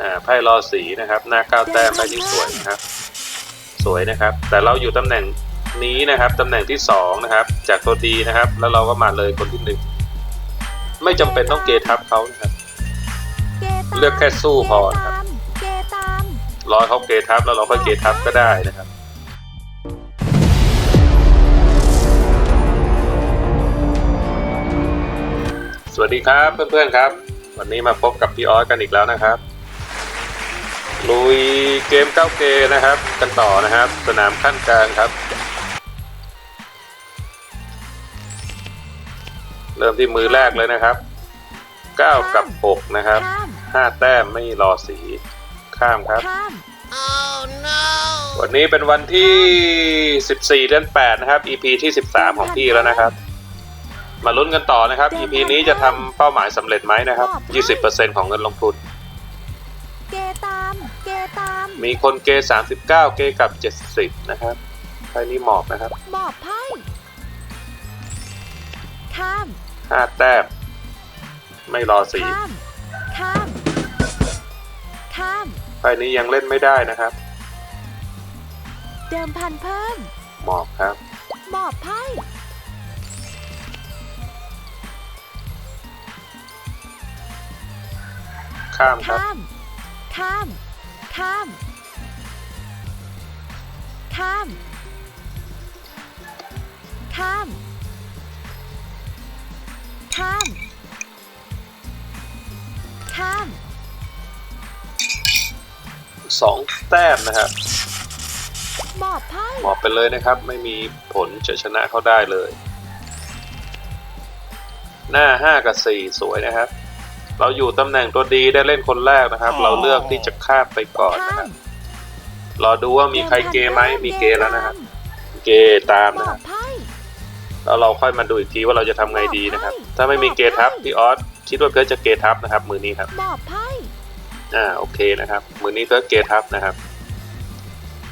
อ่าไพ่รอสีนะครับ หน้าเก้าแต้มไพ่ที่สวยนะครับ สวยนะครับ แต่เราอยู่ตำแหน่งนี้นะครับตำแหน่งที่สองนะครับ จากตัวดีนะครับ แล้วเราก็มาเลยคนที่หนึ่งไม่จำเป็นต้องเกทับเขานะครับ เลือกแค่สู้พอนะครับรอเขาเกทับแล้วเราค่อยเกทับก็ได้นะครับสวัสดีครับเพื่อนๆครับ วันนี้มาพบกับพี่ออสกันอีกแล้วนะครับ ลุยเกมเก้าเกมนะครับ กันต่อนะครับ สนามขั้นกลางครับ เริ่มที่มือแรกเลยนะครับ 9 กับ6นะครับข้าม5แต้มไม่รอสีข้ามครับข้ามวันนี้เป็นวันที่ 14 เดือน 8 นะครับ EP ที่ 13 ของพี่แล้วนะครับ มาลุ้นกันต่อนะครับ EP นี้จะทำเป้าหมายสำเร็จไหมนะครับ 20%ของเงินลงทุนเกตามเก ตาม มีคนเกย์39เกย์กับ70นะครับไพ่นี้หมอบนะครับหมอบไพ่ข้าม5แต้มไม่รอสีข้ามข้ามข้ามไพ่นี้ยังเล่นไม่ได้นะครับ เดิมพันเพิ่ม หมอบครับ หมอบไพ่ข้ามครับ ข้ามข้าม ข้าม ข้าม ข้าม ข้าม ข้าม2แต้มนะครับ หมอบไพ่หมอบไปเลยนะครับ ไม่มีผลจะชนะเขาได้เลย หน้า 5 กับ 4 สวยนะครับ เราอยู่ตำแหน่งตัวดีได้เล่นคนแรกนะครับ เราเลือกที่จะข้ามไปก่อนนะข้าครัมบรอดูว่ามีใครเกไหมมีเกแล้วนะครับเกตามหมนะอครับบไพ่แล้วเราค่อยมาดูอีกทีว่าเราจะทำไงดีนะครับ ถ้าไม่มีเกทับพี่ออสคิดว่าเพิร์ทจะเกทับนะครับ มือนี้ครับหมอบไพ่อ่าโอเคนะครับ มือนี้เพิร์ทเกทับนะครับ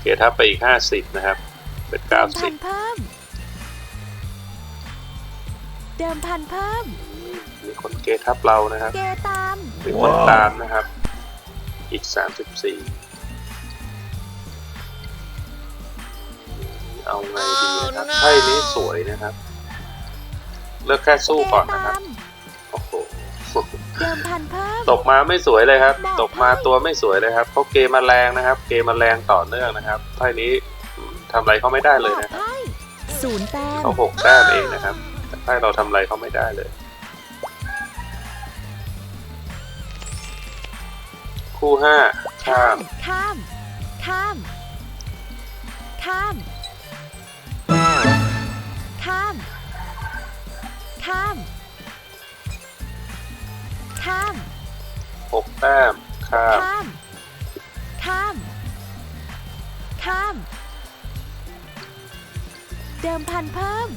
เกทับไปอีก50นะครับ เป็นเดิมพัน90เพิ่มเดิมพันเพิ่ม มีคนเกทับเรานะครับเกตามมีคนตามนะครับ อีก34เอาไงดีนะครับไพ่นี้สวยนะครับ เลือกแค่สู้ก่อนนะครับโอ้โหเดิมพันเพิ่มตกมาไม่สวยเลยครับบอกตกมาตัวไม่สวยเลยครับเขาเกมมาแรงนะครับ เกมมาแรงต่อเนื่องนะครับไพ่นี้อืมทำอะไรเขาไม่ได้เลยนะครับหมอบไพ่ศูนย์แต้มเขาหกแต้มเองนะครับแต่ไพ่เราทำอะไรเขาไม่ได้เลย คู่ห้าข้าม ข้าม ข้าม ข้าม ข้าม ข้าม ข้ามหกแต้มข้าม ข้าม ข้าม ข้าม เดิมพันเพิ่ม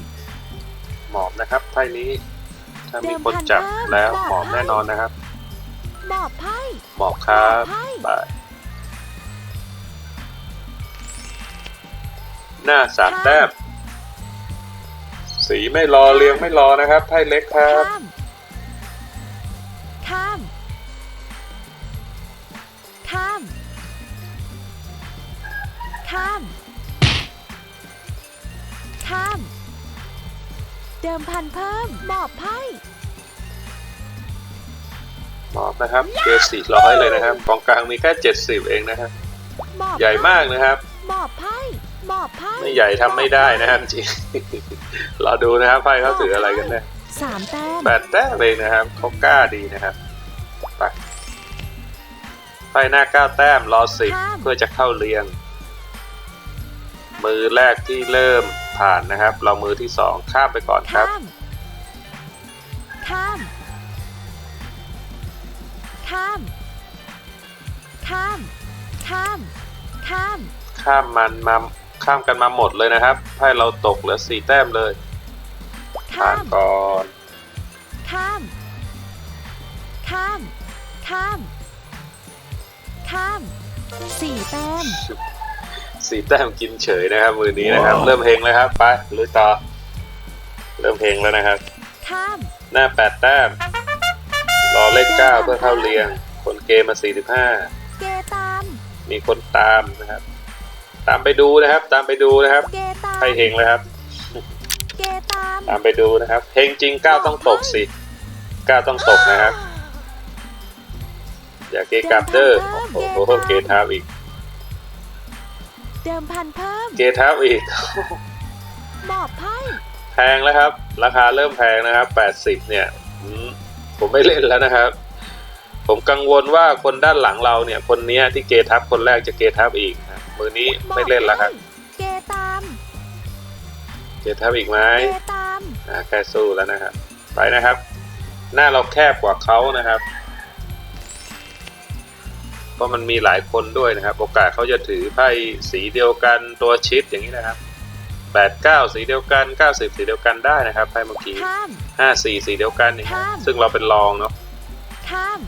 หมอบนะครับไพ่นี้ ถ้ามีคนจับแล้วหมอบแน่นอนนะครับ หมอบไพ่หมอบครับหมอบไพ่ไปหน้าสามแต้มสีไม่รอเรียงไม่รอนะครับไพ่เล็กครับข้ามข้ามข้ามข้ามข้าม เดิมพันเพิ่มหมอบไพ่ หมอบนะครับเกสี่ร้อยเลยนะครับกองกลางมีแค่เจ็ดสิบเองนะครับหมอบใหญ่มากนะครับหมอบไพ่หมอบไพ่ไม่ใหญ่ทำไม่ได้นะครับจริงเราดูนะครับไพ่เขาถืออะไรกันแน่สามแต้มแปดแต้มเองนะครับเขากล้าดีนะครับไปไพ่หน้าเก้าแต้มรอสิบเพื่อจะเข้าเรียง มือแรกที่เริ่มผ่านนะครับ เรามือที่สองข้ามไปก่อนครับ ข้าม ข้าม ข้าม ข้าม ข้ามมันมาข้ามกันมาหมดเลยนะครับไพ่เราตกเหลือสี่แต้มเลยผ่าข้านม ก่อน ข้าม ข้าม ข้าม ข้าม สี่แต้ม สี่แต้มกินเฉยนะครับ มือนี้นะครับเริ่มเพลงแล้วครับ ไปลุยต่อ เริ่มเพลงแล้วนะครับ ข้าม หน้าแปดแต้มร อเลขเก้าเพื่อเข้าเรียง คนเกเกมมาเกตาม45มีคนตามนะครับ ตามไปดูนะครับ ตามไปดูนะครับเกตามใครเฮงเลยครับ เกตาม ตามไปดูนะครับเฮงจริงก้าวต้องตกสิก้าวต้องตกนะครับ อย่าเกกลับเด้อโอ้โหเกทับอีก เดิมพันเพิ่ม เกทับอีกหมอบไพ่แพงแล้วครับ ราคาเริ่มแพงนะครับ80เนี่ยอืม ผมไม่เล่นแล้วนะครับ ผมกังวลว่าคนด้านหลังเราเนี่ย คนเนี้ยที่เกทับคนแรกจะเกทับอีกนะครับมือนี้หอบไม่เล่นแล้วครับไพ่เกตาม เกทับอีกไหมเกตามอ่าแค่สู้แล้วนะครับ ไปนะครับ หน้าเราแคบกว่าเขานะครับเพราะมันมีหลายคนด้วยนะครับ โอกาสเขาจะถือไพ่สีเดียวกันตัวชิดอย่างนี้นะครับ 89 สีเดียวกัน 90 สีเดียวกันได้นะครับไพ่เมื่อกี้ข้าม54 สีเดียวกันอย่างเงี้ยข้ามซึ่งเราเป็นรองเนาะข้าม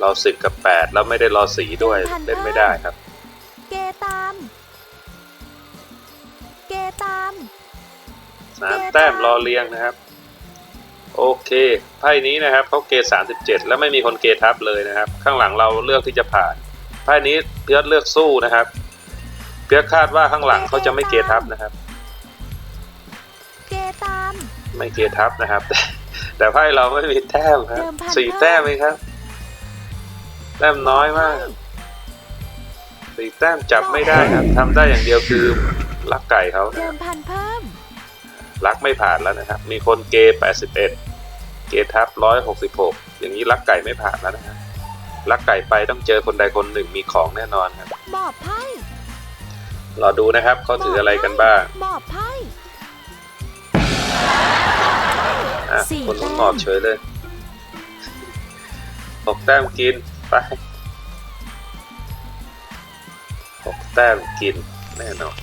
เรา 10 กับ 8 แล้วไม่ได้รอสีด้วยเป็นพันเล่นไม่ได้ครับ เกตาม เกตาม สามแต้มรอเรียงนะครับ โอเคไพ่นี้นะครับเขาเกสามสิบเจ็ดแล้วไม่มีคนเกทับเลยนะครับ ข้างหลังเราเลือกที่จะผ่านไพ่นี้เพียรเลือกสู้นะครับเพียรคาดว่าข้างหลังเขาจะไม่เกทับนะครับ ไม่เกทับนะครับแต่แต่ไพ่เราไม่มีแต้มครับเดิมพันสี่แต้มเองครับ แต้มน้อยมากครับสี่แต้มจับไม่ได้ครับทำได้อย่างเดียวคือลักไก่เขานะเดิครับมพันเพิ่มลักไม่ผ่านแล้วนะครับ มีคนเกย์81เกย์ทับ166อย่างนี้ลักไก่ไม่ผ่านแล้วนะครับลักไก่ไปต้องเจอคนใดคนหนึ่งมีของแน่นอนครับหมอบไพ่รอดูนะครับเขาถืออะไรกันบ้างหมอบไพ่ อะสี่คนนู้นแต้ม หมอบเฉยเลยหกแต้มกินไปหกแต้มกินแน่นอน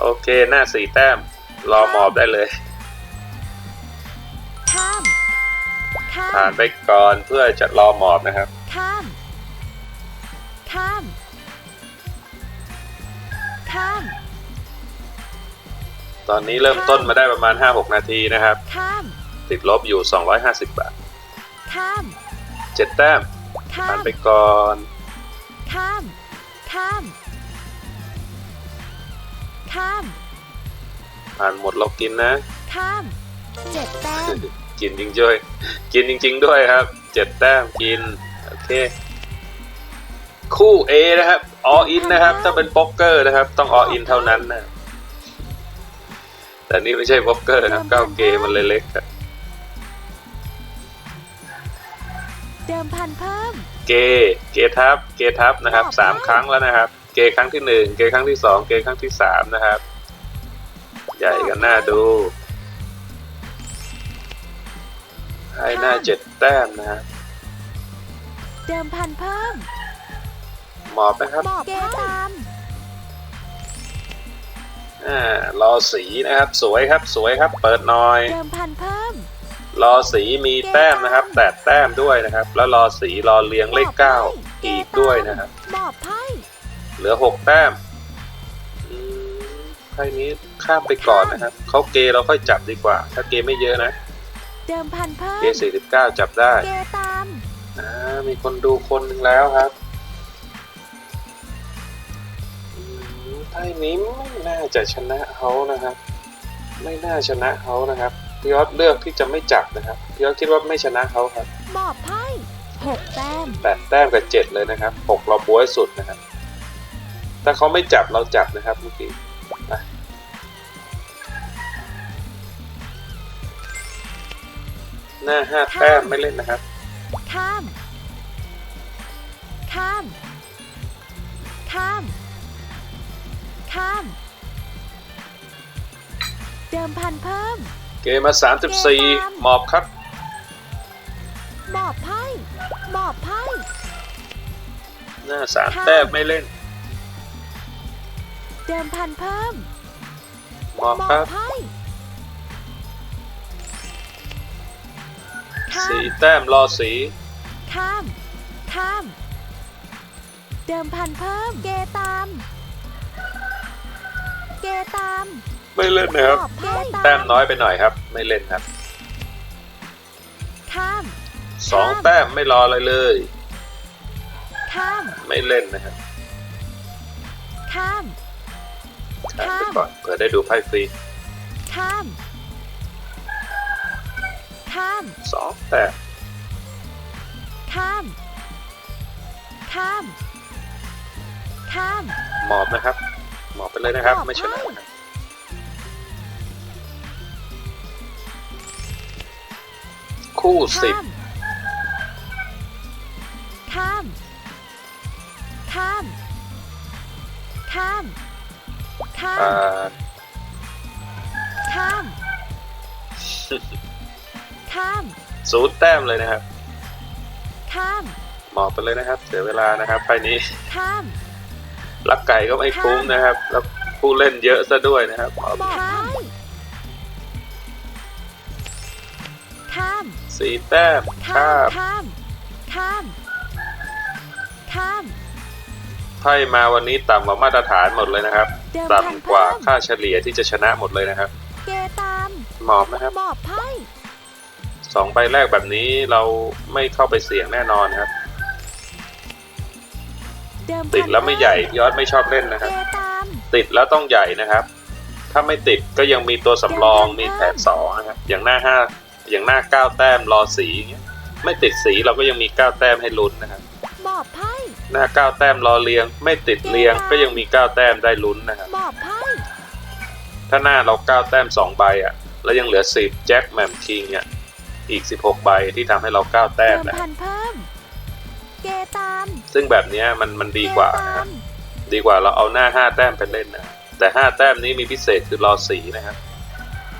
โอเคหน้าสี่แต้ม รอหมอบได้เลย ข้าม ข้าผ่านมไปก่อนเพื่อจะรอหมอบนะครับ ข้าม ข้าม ข้าม ตอนนี้เริ่มต้นมาได้ประมาณ 5-6 นาทีนะครับ ข้าม ติดลบอยู่ 250 บาท ข้าม7แต้มข้าผ่านม ไปก่อน ข้าม ข้าม ข้าม ผ่านหมดเรากินนะ ข้าม เจ็ดแต้ม กินจริงด้วยกินจริง ๆ ด้วยครับ7แต้มกิน โอเค คู่ A นะครับ all in นะครับ ถ้าเป็นโป๊กเกอร์นะครับ ต้อง all in เท่านั้นนะ แต่นี่ไม่ใช่โป๊กเกอร์นะครับก้าวเกมมันเลยเล็กครับ เดิมพันเพิ่ม เก เกทับ เกทับนะครับสามครั้งแล้วนะครับ เกครั้งที่หนึ่งเกครั้งที่สองเกครั้งที่สามนะครับ ใหญ่กันหน้าดู ให้หน้าเจ็ดแต้มนะครับเดิมพันเพิ่ม หมอบนะครับหมอบเกตามอ่ารอสีนะครับ สวยครับ สวยครับ เปิดหน่อย เดิมพันเพิ่ม รอสีมีแต้มนะครับแปดแต้มด้วยนะครับ แล้วรอสีรอเรียงเลขเก้าอีกด้วยนะครับหมอบไพ่เหลือหกแต้มอืมไพ่นี้ข้ามไปก่อนนะครับเขาเกเราค่อยจับดีกว่า ถ้าเกไม่เยอะนะเดิมพันเพิ่มเกสี่สิบเก้าจับได้เกตามอ่ามีคนดูคนหนึ่งแล้วครับอืมไพ่นี้ไม่น่าจะชนะเขานะครับ ไม่น่าชนะเขานะครับ พี่ยอดเลือกที่จะไม่จับนะครับพี่ยอดคิดว่าไม่ชนะเขาครับหมอบไพ่หกแต้มแปดแต้มกับเจ็ดเลยนะครับหกเราบวยสุดนะครับ ถ้าเขาไม่จับเราจับนะครับเมื่อกี้ไปหน้าห้าแต้มไม่เล่นนะครับ ข้าม ข้าม ข้าม ข้าม เดิมพันเพิ่ม เกมมา34หมอบครับ หมอบไพ่หมอบไพ่หน้าสามแต้มไม่เล่น เดิมพันเพิ่มหมอบหมอครับบไพ่ข้าสี่มแต้มรอสี ข้าม ข้าม เดิมพันเพิ่ม เกตาม เกตาม ไม่เล่นนะครับหมอบไพ่แต้มน้อยไปหน่อยครับ ไม่เล่นครับข้าม สองแต้มไม่รออะไรเลย ข้าม ไม่เล่นนะครับข้ามข้ามไปก่อนเผื่อได้ดูไพ่ฟรีข้าม ข้าม สองแต้มข้าม ข้าม ข้าม หมอบนะครับ หมอบไปเลยนะครับหมอบไม่ชนะให้นะครับ คู่สิบข้าม ข้าม ข้าม ข้าม อ่า ข้าม ข้าม ศูนย์แต้มเลยนะครับ ข้าม หมอบไปเลยนะครับ เสียเวลานะครับไพ่นี้ ข้าม รักไก่ก็ไม่คุ้มนะครับ แล้วผู้เล่นเยอะซะด้วยนะครับหมอบ ข้าม ข้าม สี่แต้มข้าข้ามมข้าม ข้าม ไพ่มาวันนี้ต่ำกว่ามาตรฐานหมดเลยนะครับ เดิมพัน ต่ำกว่าเพิ่มค่าเฉลี่ยที่จะชนะหมดเลยนะครับ เกตามหมอบนะครับหมอบไพ่สองใบแรกแบบนี้เราไม่เข้าไปเสี่ยงแน่นอนครับ เดิมพันติดแล้วไม่ใหญ่ยอดไม่ชอบเล่นนะคเกรับ ตาม ติดแล้วต้องใหญ่นะครับ ถ้าไม่ติดก็ยังมีตัวสำรองมีแผนสองนะครับ อย่างหน้าห้า อย่างหน้าเก้าแต้มรอสีอย่างเงี้ยไม่ติดสีเราก็ยังมีเก้าแต้มให้ลุ้นนะครับหมอบไพ่หน้าเก้าแต้มรอเรียง ไม่ติดเรียงก็ยังมีเก้าแต้มได้ลุ้นนะครับหมอบไพ่ถ้าหน้าเราเก้าแต้มสองใบอะแล้วยังเหลือสิบแจ็คแหม่มคิงอะอีกสิบหกใบที่ทำให้เราเก้าแต้เดิมมนะพันเพิ่มเกตาม ซึ่งแบบเนี้ยมันมันดีกว่าเตนะครับมดีกว่าเราเอาหน้าห้าแต้มไปเล่นนะแต่ห้าแต้มนี้มีพิเศษคือรอสีนะครับ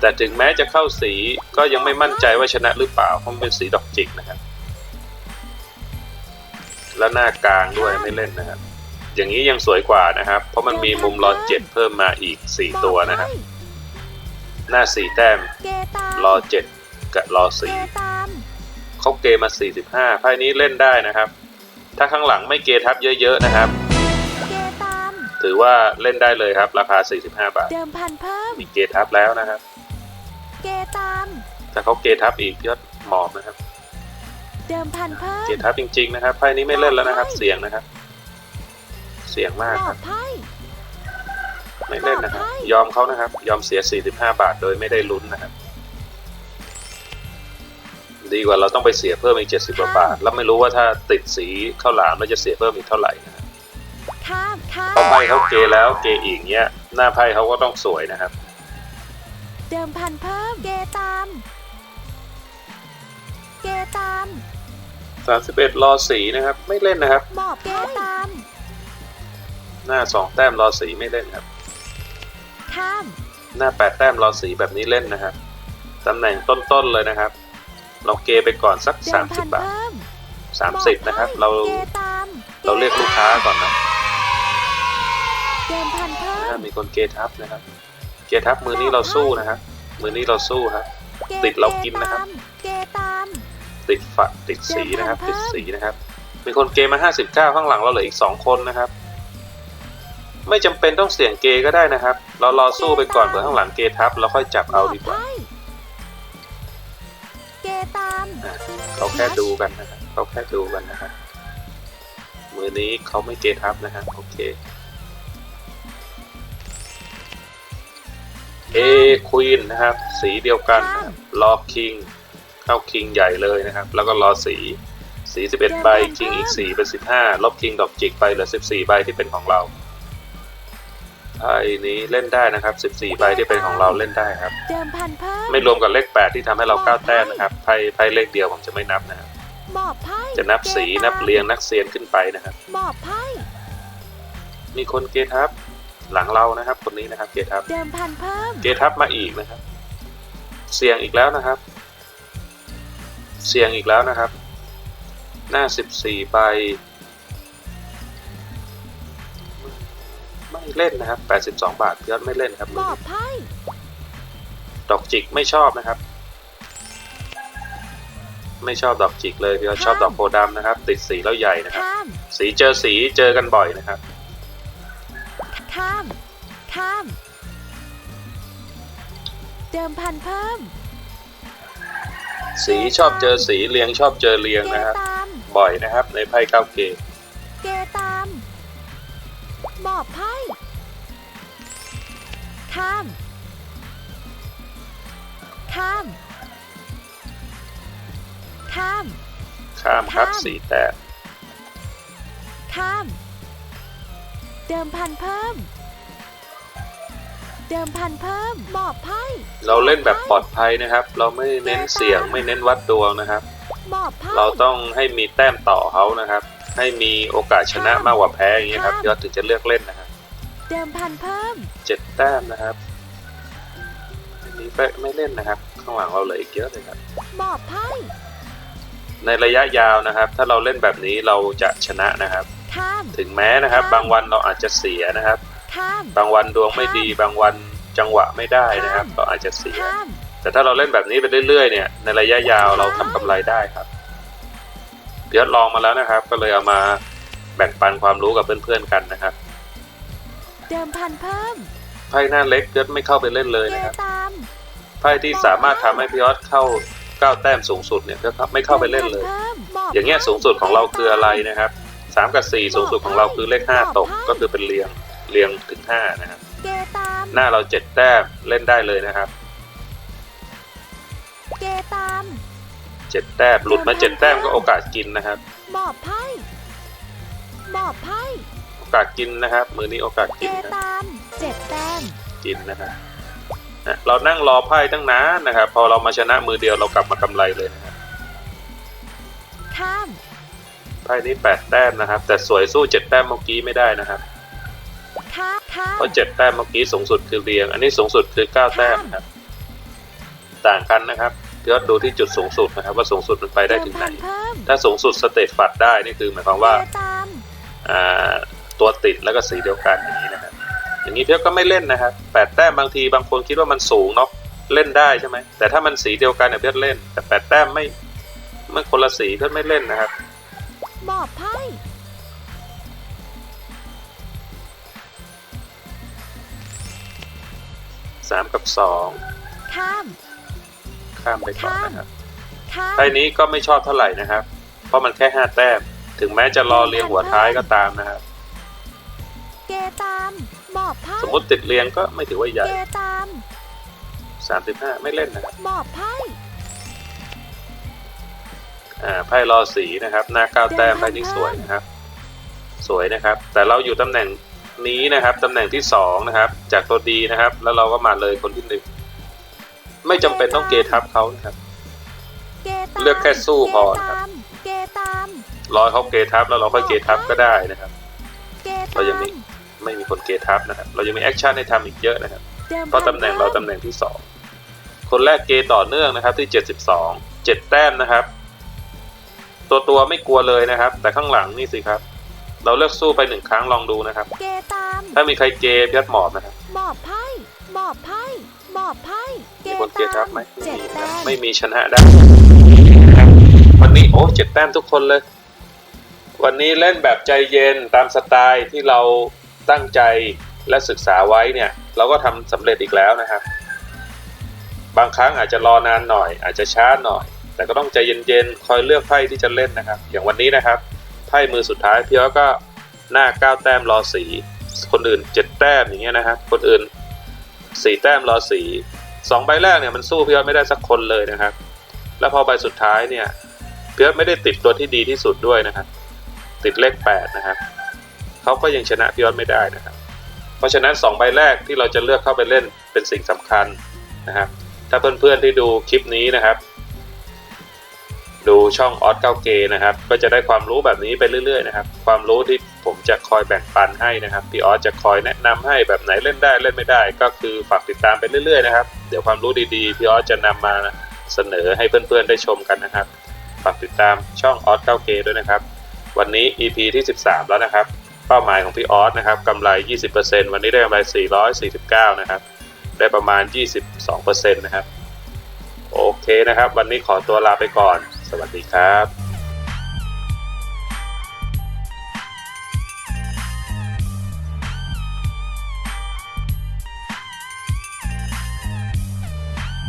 แต่ถึงแม้จะเข้าสีก็ยังไม่มั่นใจว่าชนะหรือเปล่าเพราะมันเป็นสีดอกจิกนะครับ แล้วหน้ากลางด้วยไม่เล่นนะครับ อย่างนี้ยังสวยกว่านะครับ เพราะมันมีมุมรอเจ็ดเพิ่มมาอีกสี่หมอบตัวนะครับไพ่หน้าสี่แต้มเกตามรอเจ็ดกับรอเกสี่ตามเขาเกมมาสี่สิบห้าไพ่นี้เล่นได้นะครับ ถ้าข้างหลังไม่เกทับเยอะๆนะครับเกตามถือว่าเล่นได้เลยครับ ราคา 45 บาท เดิมพันเพิ่มมีเกทับแล้วนะครับ เกตามถ้าเขาเกทับอีกยอดหมอบนะครับ เดิมพันเพิ่มเกทับจริง ๆ นะครับไพ่นี้ไม่เล่นแล้วนะครับ เสี่ยงนะครับ เสี่ยงมากหมคอรับบไพ่ไม่เล่นนะครับหมอบไพ่ยอมเขานะครับ ยอมเสีย 45 บาทโดยไม่ได้ลุ้นนะครับ ดีกว่าเราต้องไปเสียเพิ่มอีก 70กว่าบาท แล้วไม่รู้ว่าถ้าติดสีข้าวหลามเราจะเสียเพิ่มอีกเท่าไหร่นะครับข้ามข้ามเพราะไพ่เขาเกแล้วเกอีกเนี้ย หน้าไพ่เขาก็ต้องสวยนะครับ เดิมพันเพิ่ม เกตาม เกตาม31รอสีนะครับ ไม่เล่นนะครับหมอบเกตาม หน้าสองแต้มรอสีไม่เล่นครับ ข้าม หน้าแปดแต้มรอสีแบบนี้เล่นนะครับตำแหน่งต้นๆเลยนะครับ เราเกไปก่อนสักเดิมพัน30บาทเพิ่ม30นะครับ เราเกตาม เราเรียกลูกค้าก่อนนะเดิมพันเพิ่มถ้ามีคนเกทับนะครับ เกทับมือนี้เราสู้นะครับ มือนี้เราสู้ครับกติดเรากินนะครับ เกตามติดฝะติดสีนะครับ ติดสีนะครับ มีคนเกมา 59 ข้างหลังเราเหลืออีก 2 คนนะครับ ไม่จำเป็นต้องเสี่ยงเกก็ได้นะครับ เรารอสู้ไปก่อนเผื่อข้างหลังเกทับเราค่อยจับเอาดีกว่าหมบไพ่เกตามอะเขาแค่ดูกันนะครับเขาแค่ดูกันนะครับมือนี้เขาไม่เกทับนะครับโอเค เอควีนนะครับ สีเดียวกันนะครับรอคิงเข้าคิงใหญ่เลยนะครับ แล้วก็รอสีสี 11 ใบคิงอีก 4 เป็น 15 ลบคิงดอกจิกไปเหลือ 14 ใบที่เป็นของเราไพ่นี้เล่นได้นะครับ 14 ใบที่เป็นของเราเล่นได้ครับ เดิมพันเพิ่มไม่รวมกับเลข 8 ที่ทำให้เรา9แต้มนะครับไพ่ไพ่เลขเดียวผมจะไม่นับนะครับหมอบไพ่จะนับสีกตามนับเรียงนักเซียนขึ้นไปนะครับหมอบไพ่มีคนเกทับ หลังเรานะครับคนนี้นะครับเกทับเดิมพันเพิ่มเกทับมาอีกนะครับ เสี่ยงอีกแล้วนะครับ เสี่ยงอีกแล้วนะครับ หน้าสิบสี่ใบไม่เล่นนะครับแปดสิบสองบาทยอดไม่เล่นครับหมอบไพ่ดอกจิกไม่ชอบนะครับ ไม่ชอบดอกจิกเลยพี่ยอดชอบดอกโพธิ์ดำนะครับ ติดสีแล้วใหญ่นะครับข้ามสีเจอสีเจอกันบ่อยนะครับ ข้าม ข้าม เดิมพันเพิ่ม สีชอบเจอสีเรียงชอบเจอเรียงเกนะครับ ตาม บ่อยนะครับในไพ่เก้าเกมเกตาม หมอบไพ่ข้าม ข้าม ข้าม ข้ามครับข้าม สี่แต้มข้ามเดิมพันเพิ่ม เดิมพันเพิ่มหมอบไพ่เราเล่นแบบปลอดภัยนะครับ เราไม่เน้นเสี่ยงไม่เน้นวัดดวงนะครับ หมอบไพ่เราต้องให้มีแต้มต่อเขานะครับ ให้มีโอกาสชนะมากกว่าแพ้อย่างเงี้ยครับยอดถึงจะเลือกเล่นนะครับเดิมพันเพิ่ม เจ็ดแต้มนะครับอันนี้ไม่ไม่เล่นนะครับ ข้างหลังเราเหลืออีกเยอะเลยครับ หมอบไพ่ในระยะยาวนะครับ ถ้าเราเล่นแบบนี้เราจะชนะนะครับ ข้าม ถึงแม้นะครับ บางวันเราอาจจะเสียนะครับ ข้าม บางวันดวงไม่ดี บางวันจังหวะไม่ได้นะครับ เราอาจจะเสีย ข้าม แต่ถ้าเราเล่นแบบนี้ไปเรื่อยๆเนี่ยในระยะยาวเราทำกำไรได้ครับเพียรลองมาแล้วนะครับ ก็เลยเอามาแบ่งปันความรู้กับเพื่อนๆกันนะครับเดิมพันเพิ่มไพ่หน้าเล็กเพียรไม่เข้าไปเล่นเลยเกนะครับ ตามไพ่ที่สามารถทำให้พี่ยอดเข้าเก้าแต้มสูงสุดเนี่ยก็ไม่เข้าไปเล่นเลยดิมพันพิ่มหมบอย่างเงี้ยไพ่สูงสุดของเราคืออะไรนะครับ สามกับสี่สูงสุดของเราคือเลขห้าตกก็คือเป็นเรียงเรียงถึงห้านะครับเกตามหน้าเราเจ็ดแต้มเล่นได้เลยนะครับเกตามเจ็ดแต้มหลุดมาเจ็ดแต้มก็โอกาสกินนะครับหมอบไพ่หมอบไพ่โอกาสกินนะครับมือนี้โอกาสเกกินนะตามเจ็ดแต้มกินนะครับนะเรานั่งรอไพ่ตั้งนานนะครับ พอเรามาชนะมือเดียวเรากลับมากำไรเลยนะครับข้าม ไพ่นี้แปดแต้มนะครับ แต่สวยสู้เจ็ดแต้มเมื่อกี้ไม่ได้นะครับข้ามข้ามเพราะเจ็ดแต้มเมื่อกี้สูงสุดคือเรียง อันนี้สูงสุดคือเก้าแต้มนะครับ ต่างกันนะครับพี่ยอดดูที่จุดสูงสุดนะครับ ว่าสูงสุดมันไปได้ถึงไหนเดิมพัเพิ่มถ้าสูงสุดสเตตฟัดได้นี่คือหมายความว่าเกตามอ่าตัวติดแล้วก็สีเดียวกันอย่างนี้นะครับ อย่างนี้เพียก็ไม่เล่นนะครับแปดแต้มบางทีบางคนคิดว่ามันสูงเนาะเล่นได้ใช่ไหมแต่ถ้ามันสีเดียวกันเนี่ยเพียเล่น แต่แปดแต้มไม่ไม่คนละสีเพียไม่เล่นนะครับ หมอบไพ่สามกับสองข้าม ข้ามไปก่อนนะครับข้ามไพ่นี้ก็ไม่ชอบเท่าไหร่นะครับ เพราะมันแค่ห้าแต้ม ถึงแม้จะรอเรียงหัวท้ายก็ตามนะครับ เกตามหมอบไพ่สมมติติดเรียงก็ไม่ถือว่าใหญ่เกตามสามสิบห้าไม่เล่นนะครับหมอบไพ่อ่า ไพ่รอสีนะครับหน้าเก้าแต้มไพ่นี้สวยนะครับ สวยนะครับ แต่เราอยู่ตำแหน่งนี้นะครับตำแหน่งที่สองนะครับ จากตัวดีนะครับ แล้วเราก็มาเลยคนที่หนึ่งไม่จำเป็นต้องเกทับเขานะครับเกตามเลือกแค่สู้พอนะครับเกตามรอให้เขาเกทับแล้วเราค่อยเกทับก็ได้นะครับเกตามเรายังมีไม่มีคนเกทับนะครับ เรายังมีแอคชั่นให้ทำอีกเยอะนะครับดิมเพราะตำแหน่งเราตำแหน่งที่สองคนแรกเกต่อเนื่องนะครับที่เจ็ดสิบสองเจ็ดแต้มนะครับ ตัวตัวไม่กลัวเลยนะครับ แต่ข้างหลังนี่สิครับ เราเลือกสู้ไปหนึ่งครั้งลองดูนะครับ เกตาม ถ้ามีใครเกเพียดหมอบนะครับหมอบไพ่หมอบไพ่หมอบไพ่มีคนเกทับไหมไม่เจ็ดมีนะคแต้รับมไม่มีชนะได้นะครับวันนี้โอ้เจ็ดแต้มทุกคนเลย วันนี้เล่นแบบใจเย็นตามสไตล์ที่เราตั้งใจและศึกษาไว้เนี่ย เราก็ทำสำเร็จอีกแล้วนะครับ บางครั้งอาจจะรอนานหน่อย อาจจะช้าหน่อย แต่ก็ต้องใจเย็นๆ คอยเลือกไพ่ที่จะเล่นนะครับ อย่างวันนี้นะครับ ไพ่มือสุดท้ายพี่อ้อก็หน้าเก้าแต้มรอสี คนอื่นเจ็ดแต้มอย่างเงี้ยนะครับ คนอื่นสี่แต้มรอสีสองใบแรกเนี่ยมันสู้พี่อ้อไม่ได้สักคนเลยนะครับ แล้วพอใบสุดท้ายเนี่ยพี่อ้อไม่ได้ติดตัวที่ดีที่สุดด้วยนะครับ ติดเลขแปดนะครับเขาก็ยังชนะพี่อ้อไม่ได้นะครับ เพราะฉะนั้นสองใบแรกที่เราจะเลือกเข้าไปเล่นเป็นสิ่งสำคัญนะครับ ถ้าเพื่อนๆที่ดูคลิปนี้นะครับ ดูช่องออสเก้าเกนะครับ ก็จะได้ความรู้แบบนี้ไปเรื่อยๆนะครับ ความรู้ที่ผมจะคอยแบ่งปันให้นะครับ พี่ออสจะคอยแนะนำให้แบบไหนเล่นได้เล่นไม่ได้ ก็คือฝากติดตามไปเรื่อยๆนะครับ เดี๋ยวความรู้ดีๆ พี่ออสจะนำมาเสนอให้เพื่อนๆได้ชมกันนะครับ ฝากติดตามช่องออสเก้าเกด้วยนะครับ วันนี้ EP ที่ 13 แล้วนะครับ เป้าหมายของพี่ออสนะครับกำไร 20%วันนี้ได้กำไร 449 นะครับ ได้ประมาณ 22%นะครับ โอเคนะครับ วันนี้ขอตัวลาไปก่อน สวัสดีครับ